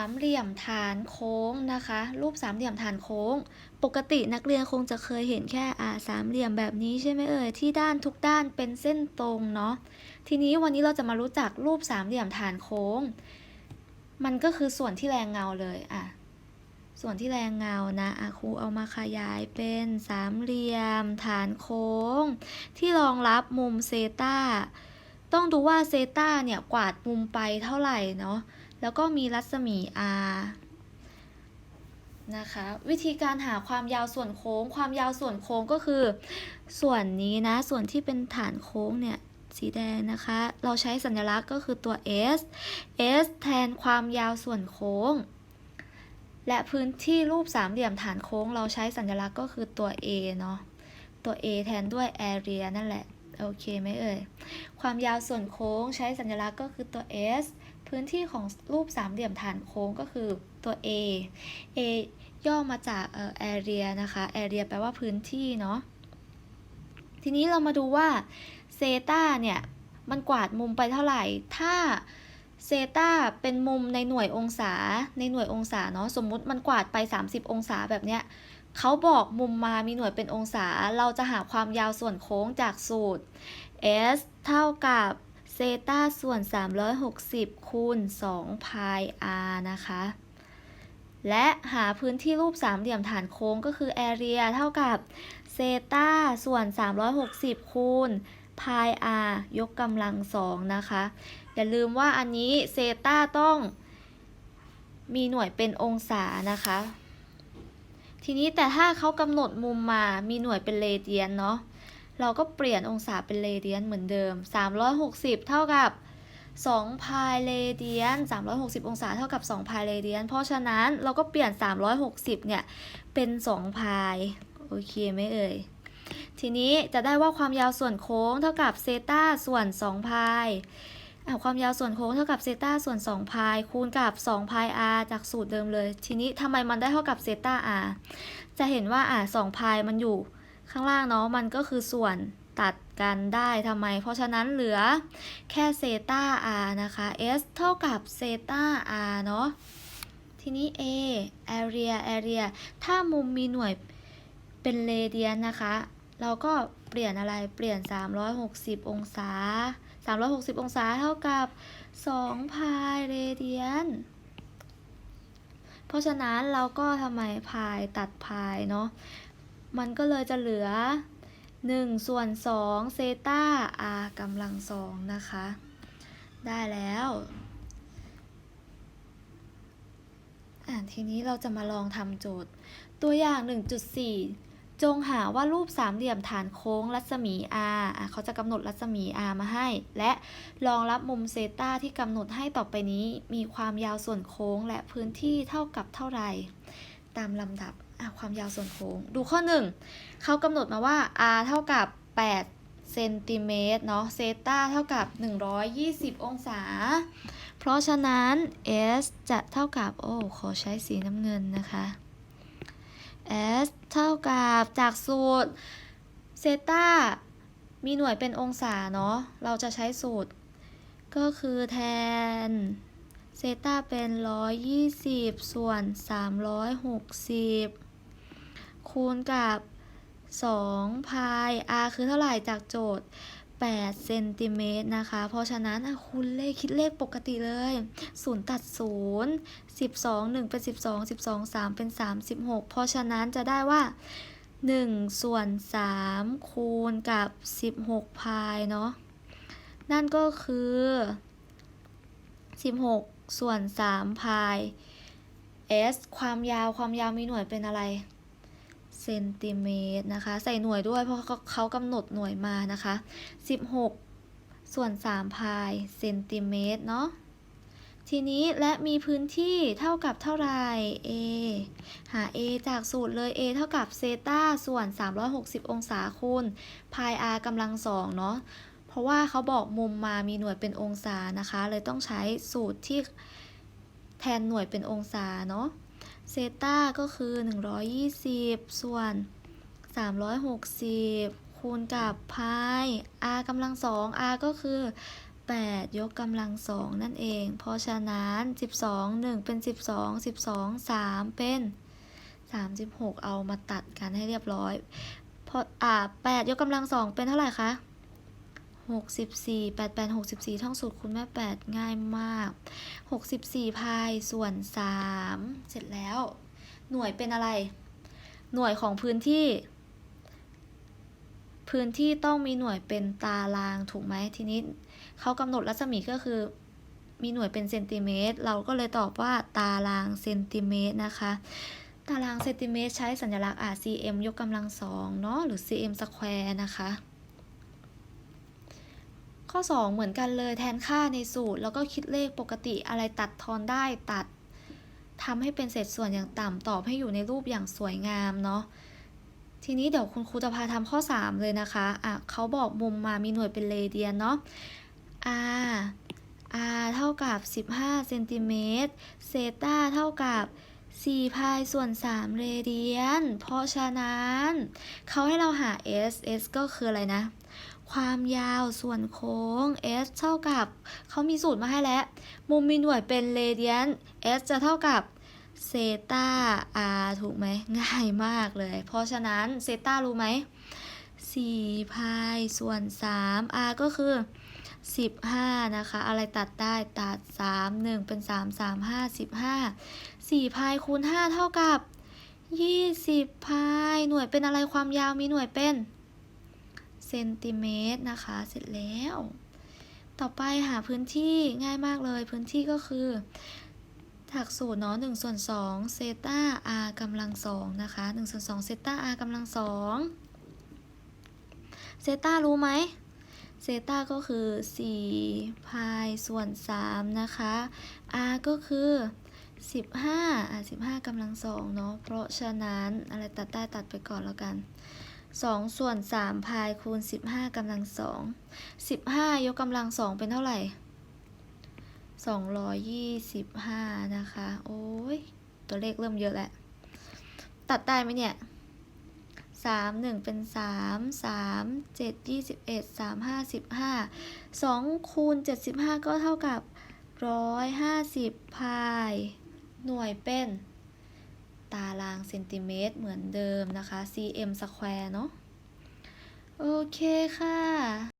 ามเหลี่ยมฐานโค้งนะคะ รูปสามเหลี่ยมฐานโค้ง ปกตินักเรียนคงจะเคยเห็นแค่อ่าสามเหลี่ยมแบบนี้ใช่ไหมเอ่ยที่ด้านทุกด้านเป็นเส้นตรงเนาะทีนี้วันนี้เราจะมารู้จักรูปสามเหลี่ยมฐานโค้ง มันก็คือส่วนที่แรงเงาเลยอะส่วนที่แรงเงานะอะครูเอามาขยายเป็นสามเหลี่ยม ฐานโค้ง ที่รองรับมุมเซตาต้องดูว่าเซตาเนี่ยกวาดมุมไปเท่าไหร่เนาะ แล้วก็มีรัศมี r นะคะ วิธีการหาความยาวส่วนโค้ง ความยาวส่วนโค้งก็คือ ส่วนนี้นะ ส่วนที่เป็นฐานโค้งเนี่ยสีแดงนะคะ เราใช้สัญลักษณ์ก็คือตัว s s แทนความยาวส่วนโค้ง และพื้นที่รูปสามเหลี่ยมฐานโค้ง เราใช้สัญลักษณ์ก็คือตัว a เนาะ ตัว a แทนด้วย area นั่นแหละ โอเคไหมเอ่ย ความยาวส่วนโค้งใช้สัญลักษณ์ก็คือตัว s พื้นที่ของรูปสามเหลี่ยมฐานโค้งก็คือตัว A A ย่อมาจากเอ่อ area นะคะ area แปลว่าพื้นที่เนาะ ทีนี้เรามาดูว่าเซตาเนี่ย มันกวาดมุมไปเท่าไหร่ ถ้าเซตาเป็นมุมในหน่วยองศา ในหน่วยองศาเนาะ สมมุติมันกวาดไป 30 องศาแบบเนี้ยเขาบอกมุมมามีหน่วยเป็นองศา เราจะหาความยาวส่วนโค้งจากสูตร s เท่ากับ ซตาส่วน 360 คูณ2พาย r นะคะ และหาพื้นที่รูปสามเหลี่ยมฐานโค้งก็คือ area เท่ากับเซตาส่วน 360 คูณพาย r ยกกำลังสองนะคะ อย่าลืมว่าอันนี้เซตาต้องมีหน่วยเป็นองศานะคะ ทีนี้แต่ถ้าเขากำหนดมุมมามีหน่วยเป็นเรเดียนเนาะ เราก็เปลี่ยนองศาเป็นเรเดียนเหมือนเดิม 360 เท่ากับ2พายเรเดียน360 องศาเท่ากับ2พายเรเดียน เพราะฉะนั้นเราก็เปลี่ยน 360 เนี่ย เป็น2พาย โอเคไหมเอ่ย ทีนี้จะได้ว่าความยาวส่วนโค้งเท่ากับเซตาส่วน2พายความยาวส่วนโค้งเท่ากับเซตาส่วน2พายคูณกับ2พาย r จากสูตรเดิมเลย ทีนี้ทำไมมันได้เท่ากับเซตา r จะเห็นว่าอะ2พายมันอยู่ ข้างล่างเนาะมันก็คือส่วนตัดกันได้ทำไม เพราะฉะนั้นเหลือแค่เซตา r นะคะ s เท่ากับเซตา r เนาะทีนี้ a area area ถ้ามุมมีหน่วยเป็นเรเดียนนะคะ เราก็เปลี่ยนอะไรเปลี่ยน 360 องศา 360 องศาเท่ากับ2พายเรเดียน เพราะฉะนั้นเราก็ทำไมพายตัดพายเนาะ มันก็เลยจะเหลือ1ส่วน2เซตา r กำลังสองนะคะ ได้แล้วทีนี้เราจะมาลองทำโจทย์ ตัวอย่าง 1.4 จงหาว่ารูปสามเหลี่ยมฐานโค้งรัศมี r เขาจะกำหนดรัศมี r มาให้ และรองรับมุมเซตาที่กำหนดให้ต่อไปนี้ มีความยาวส่วนโค้งและพื้นที่เท่ากับเท่าไหร่ตามลำดับ ความยาวส่วนโค้ง ดูข้อ 1 เขากำหนดมาว่า r เท่ากับ 8 เซนติเมตรเนาะเซตาเท่ากับ 120 องศา เพราะฉะนั้น s จะเท่ากับ โอ้ ขอใช้สีน้ำเงินนะคะ s เท่ากับจากสูตรเซตามีหน่วยเป็นองศาเนาะ เราจะใช้สูตร ก็คือแทนเซตาเป็น 120 ส่วน 360 คูณกับ2พาย r คือเท่าไหร่จากโจทย์8เซนติเมตรนะคะ เพราะฉะนั้นคุณเลขคิดเลขปกติเลย0ตัด0 12 1 เป็น 12 12 3 เป็น 36 เพราะฉะนั้นจะได้ว่า 1 ส่วน 3 คูณกับ 16 พายเนาะนั่นก็คือ 16 ส่วน 3 พาย s ความยาวความยาวมีหน่วยเป็นอะไร เซนติเมตรนะคะ ใส่หน่วยด้วยเพราะเขาเขากำหนดหน่วยมานะคะ 16 ส่วน 3 พายเซนติเมตรเนาะทีนี้และมีพื้นที่เท่ากับเท่าไหร่ a หา a จากสูตรเลย a เท่ากับเซตาส่วน 360 องศาคูณพาย r กำลังสองเนาะเพราะว่าเขาบอกมุมมามีหน่วยเป็นองศานะคะ เลยต้องใช้สูตรที่แทนหน่วยเป็นองศาเนาะ เซต้าก็คือ 120 ส่วน 360 คูณกับพาย r กำลังสอง r ก็คือ 8 ยกกำลังสองนั่นเอง เพราะฉะนั้น 12 1 เป็น 12 12 3 เป็น 36 เอามาตัดกันให้เรียบร้อยพออ่า8ยกกำลังสองเป็นเท่าไหร่คะ 64 8 8 64 ท่องสูตรคูณแม่ 8 ง่ายมาก 64 พายส่วน 3 เสร็จแล้ว หน่วยเป็นอะไร หน่วยของพื้นที่ พื้นที่ต้องมีหน่วยเป็นตารางถูกไหมทีนี้เขากำหนดรัศมีก็คือ มีหน่วยเป็นเซนติเมตร เราก็เลยตอบว่าตารางเซนติเมตรนะคะ ตารางเซนติเมตรใช้สัญลักษณ์ RCM ยกกำลังสองเนาะหรือ cm square นะคะ ข้อ 2 เหมือนกันเลยแทนค่าในสูตร แล้วก็คิดเลขปกติอะไรตัดทอนได้ตัดทำให้เป็นเศษส่วนอย่างต่ำตอบให้อยู่ในรูปอย่างสวยงามเนาะทีนี้เดี๋ยวคุณครูจะพาทำข้อ 3 เลยนะคะอะเขาบอกมุมมามีหน่วยเป็นเรเดียนเนาะ r r เท่ากับ 15เซนติเมตรเซต้าเท่ากับ4พายส่วน 3 เรเดียน เพราะฉะนั้น เขาให้เราหา s s ก็คืออะไรนะ ความยาวส่วนโค้ง s เท่ากับ เขามีสูตรมาให้แล้ว มุมมีหน่วยเป็นเรเดียน s จะเท่ากับเซตา r ถูกไหม ง่ายมากเลย เพราะฉะนั้นเซตารู้ไหม4พายส่วน 3 r ก็คือ 15 นะคะ อะไรตัดได้ตัด 3 1 เป็น 3 3 5 15 4พายคูณ 5 เท่ากับ 20พายหน่วยเป็นอะไรความยาวมีหน่วยเป็น เซนติเมตรนะคะ เสร็จแล้ว ต่อไปหาพื้นที่ง่ายมากเลย พื้นที่ก็คือจากสูตรเนาะ1ส่วน2เซต้า r กำลังสองนะคะ1ส่วน2เซต้า r กำลังสองเซต้ารู้ไหมเซต้าก็คือ4พายส่วน3นะคะ r ก็คือ 15อะ15กำลังสองเนาะ เพราะฉะนั้นอะไรตัดได้ตัดไปก่อนแล้วกัน 2 ส่วน 3 พายคูณ 15กำลังสอง15 ยกกำลังสองเป็นเท่าไหร่ 225 นะคะ โอ้ย ตัวเลขเริ่มเยอะแล้ว ตัดได้ไหมเนี่ยสามหนึ่งเป็นสามสามเจ็ดยี่สิบเอ็ดสามห้าสิบห้าสองคูณเจ็ดสิบห้าก็เท่ากับร้อยห้าสิบพาย หน่วยเป็น ตารางเซนติเมตรเหมือนเดิมนะคะ cm square เนาะ โอเคค่ะ